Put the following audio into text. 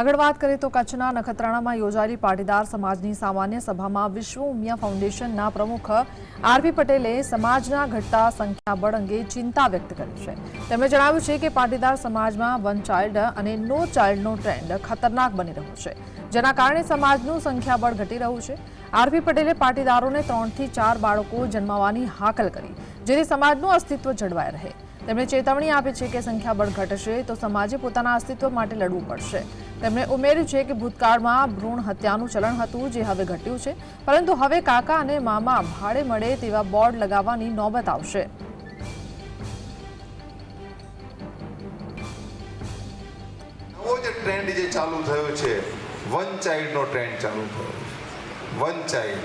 આગળ વાત કરીએ તો કચ્છના નખત્રાણામાં યોજાયેલી પાટીદાર સમાજની સામાન્ય સભામાં વિશ્વ ઉમિયા ફાઉન્ડેશનના પ્રમુખ આરપી પટેલે સમાજના ઘટતા સંખ્યાબળ અંગે ચિંતા વ્યક્ત કરી છે. તેમણે જણાવ્યું છે કે પાટીદાર સમાજમાં વન ચાઇલ્ડ અને નો ચાઇલ્ડનો ટ્રેન્ડ ખતરનાક બની રહ્યો છે, જેના કારણે સમાજનું સંખ્યાબળ ઘટી રહ્યું છે. આરપી પટેલે પાટીદારોને ત્રણથી ચાર બાળકો જન્માવવાની હાકલ કરી, જેથી સમાજનું અસ્તિત્વ જળવાય રહે. તેમણે ચેતવણી આપી છે કે સંખ્યાબળ ઘટશે તો સમાજે પોતાના અસ્તિત્વ માટે લડવું પડશે. તેમણે ઉમેર્યું છે કે ભૂતકાળમાં ભ્રૂણ હત્યાનું ચલણ હતું જે હવે ઘટ્યું છે, પરંતુ હવે કાકા અને મામા ભાડે મળે તેવા બોર્ડ લગાવવાની નોબત આવશે. ટ્રેન્ડ જે ચાલુ થયો છે વન ચાઇલ્ડનો ટ્રેન્ડ ચાલુ થયો છે. One child